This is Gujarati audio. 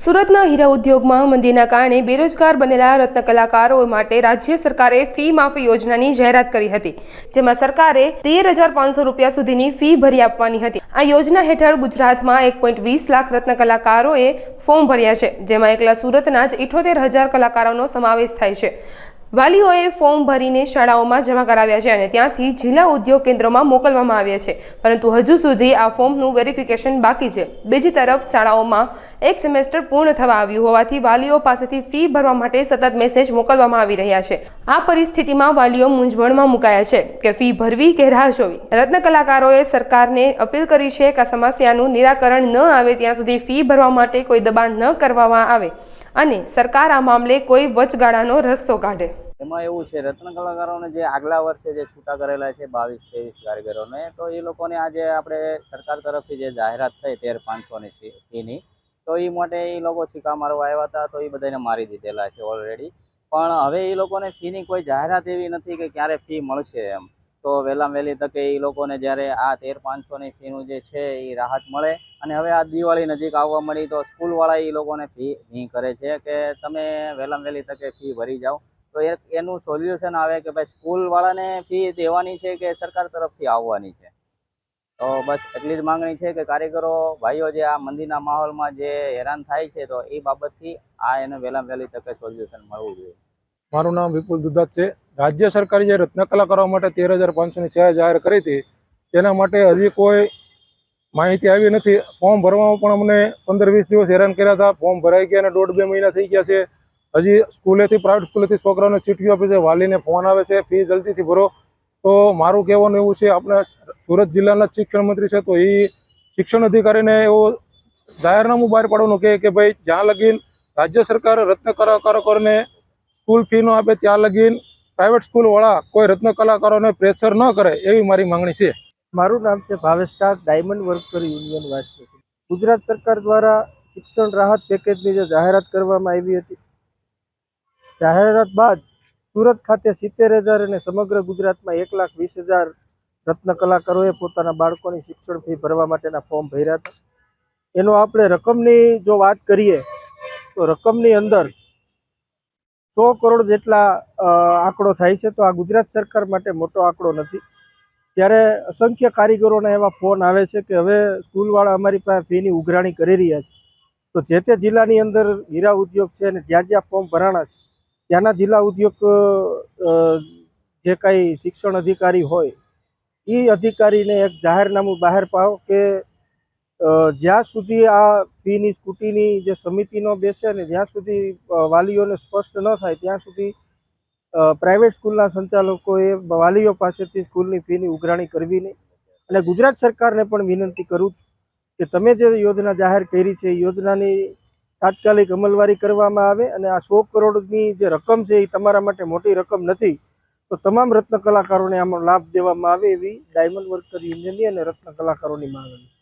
સુરતના હીરા ઉદ્યોગમાં મંદીના કારણે બેરોજગાર બનેલા રત્ન કલાકારો માટે રાજ્ય સરકારે ફી માફી યોજનાની જાહેરાત કરી હતી, જેમાં સરકારે તેર હજાર પાંચસો રૂપિયા સુધીની ફી ભરી આપવાની હતી. આ યોજના હેઠળ ગુજરાતમાં એક પોઈન્ટ વીસ લાખ રત્ન કલાકારોએ ફોર્મ ભર્યા છે, જેમાં એકલા સુરતના જ ઇઠોતેર હજાર કલાકારોનો સમાવેશ થાય છે. વાલીઓએ ફોર્મ ભરીને શાળાઓમાં જમા કરાવ્યા છે અને ત્યાંથી જિલ્લા ઉદ્યોગ કેન્દ્રોમાં મોકલવામાં આવ્યા છે. પરંતુ હજુ સુધી આ ફોર્મનું વેરિફિકેશન બાકી છે. બીજી તરફ શાળાઓમાં એક સેમેસ્ટર પૂર્ણ થવા આવ્યું હોવાથી વાલીઓ પાસેથી ફી ભરવા માટે સતત મેસેજ મોકલવામાં આવી રહ્યા છે. આ પરિસ્થિતિમાં વાલીઓ મૂંઝવણમાં મુકાયા છે કે ફી ભરવી કે રાહ જોવી. રત્ન કલાકારોએ સરકારને અપીલ કરી છે કે આ સમસ્યાનું નિરાકરણ ન આવે ત્યાં સુધી ફી ભરવા માટે કોઈ દબાણ ન કરવામાં આવે. અને સરકાર આ મામલે કોઈ વચગાળાનો રસ્તો કાઢે. એમાં એવું છે, રત્ન કલાકારોને જે આગલા વર્ષે જે છૂટા કરેલા છે, બાવીસ, ત્રેવીસ કારીગરોને, તો એ લોકોને આજે આપણે સરકાર તરફથી જે જાહેરાત થઈ, તેર પાંચસોની ફીની તો એ માટે એ લોકો છીકા મારવા આવ્યા હતા, તો એ બધાને મારી દીધેલા છે ઓલરેડી પણ હવે એ લોકોને ફીની કોઈ જાહેરાત એવી નથી કે ક્યારે ફી મળશે એમ. તો વહેલામાં વહેલી તકે એ લોકોને જ્યારે આ તેર પાંચસોની ફીનું જે છે એ રાહત મળે. અને હવે આ દિવાળી નજીક આવવા મળી તો સ્કૂલવાળા એ લોકોને ફી ફી કરે છે કે તમે વહેલામાં વહેલી તકે ફી ભરી જાઓ. તો એનું સોલ્યુશન આવે કે ભાઈ સ્કૂલવાળાને ફી દેવાની છે કે સરકાર તરફથી આવવાની છે? તો બસ એટલી જ માંગણી છે કે કારીગરો, ભાઈઓ જે આ મંદિરના માહોલમાં જે હેરાન થાય છે તો એ બાબતથી આ એને વહેલામાં વહેલી તકે સોલ્યુશન મળવું જોઈએ. મારું નામ વિપુલ દુધાત છે. રાજ્ય સરકારે જે રત્ન કરવા માટે તેર હજાર પાંચસોની સહાય જાહેર કરી હતી, તેના માટે હજી કોઈ માહિતી આવી નથી. ફોર્મ ભરવામાં પણ અમને પંદર વીસ દિવસ હેરાન કર્યા હતા. ફોર્મ ભરાઈ ગયા અને દોઢ બે મહિના થઈ ગયા છે. હજી સ્કૂલેથી, પ્રાઇવેટ સ્કૂલેથી છોકરાઓને ચીઠીઓ આપે છે, વાલીને ફોન આવે છે, ફી જલ્દીથી ભરો. તો મારું કહેવાનું એવું છે, આપણે સુરત જિલ્લાના શિક્ષણ મંત્રી છે, તો એ શિક્ષણ અધિકારીને એવો જાહેરનામું બહાર પાડવાનું કહે કે ભાઈ, જ્યાં લગીન રાજ્ય સરકાર રત્ન કલાકારોને સ્કૂલ ફી ન આપે, ત્યાં લગીન પ્રાઇવેટ સ્કૂલવાળા કોઈ રત્ન કલાકારોને પ્રેશર ન કરે એવી મારી માંગણી છે. મારું નામ છે Bhavesh Tak, diamond worker union vice Gujarat સરકાર દ્વારા શિક્ષણ રાહત પેકેજની જે જાહેરાત કરવામાં આવી હતી, જાહેરાત બાદ સુરત ખાતે સિત્તેર હજાર અને સમગ્ર ગુજરાતમાં એક લાખ વીસ હજાર રત્ન કલાકારોએ પોતાના બાળકોની શિક્ષણ ફી ભરવા માટેના ફોર્મ ભર્યા હતા. એનો આપણે રકમની જો વાત કરીએ, તો રકમની અંદર સો કરોડ જેટલા આંકડો થાય છે, તો આ ગુજરાત સરકાર માટે મોટો આંકડો નથી. ત્યારે અસંખ્ય કારીગરોના એવા ફોન આવે છે કે હવે સ્કૂલવાળા અમારી પાસે ફીની ઉઘરાણી કરી રહ્યા છે. તો જે તે જિલ્લાની અંદર હીરા ઉદ્યોગ છે અને જ્યાં જ્યાં ફોર્મ ભરાણા છે, ત્યાંના જિલ્લા ઉદ્યોગ જે કાંઈ શિક્ષણ અધિકારી હોય એ અધિકારીને એક જાહેરનામું બહાર પાડો કે જ્યાં સુધી આ ફીની, સ્કૂટીની જે સમિતિ ન બેસે અને જ્યાં સુધી વાલીઓને સ્પષ્ટ ન થાય, ત્યાં સુધી પ્રાઇવેટ સ્કૂલના સંચાલકોએ વાલીઓ પાસેથી સ્કૂલની ફીની ઉઘરાણી કરવી નહીં. અને ગુજરાત સરકારને પણ વિનંતી કરું છું કે તમે જે યોજના જાહેર કરી છે, એ યોજનાની તાત્કાલિક અમલવારી કરવામાં આવે અને આ સો કરોડની જે રકમ છે, એ તમારા માટે મોટી રકમ નથી, તો તમામ રત્ન કલાકારોને આમાં લાભ દેવામાં આવે એવી ડાયમંડ વર્કર યુનિયનની અને રત્ન કલાકારોની માંગણી છે.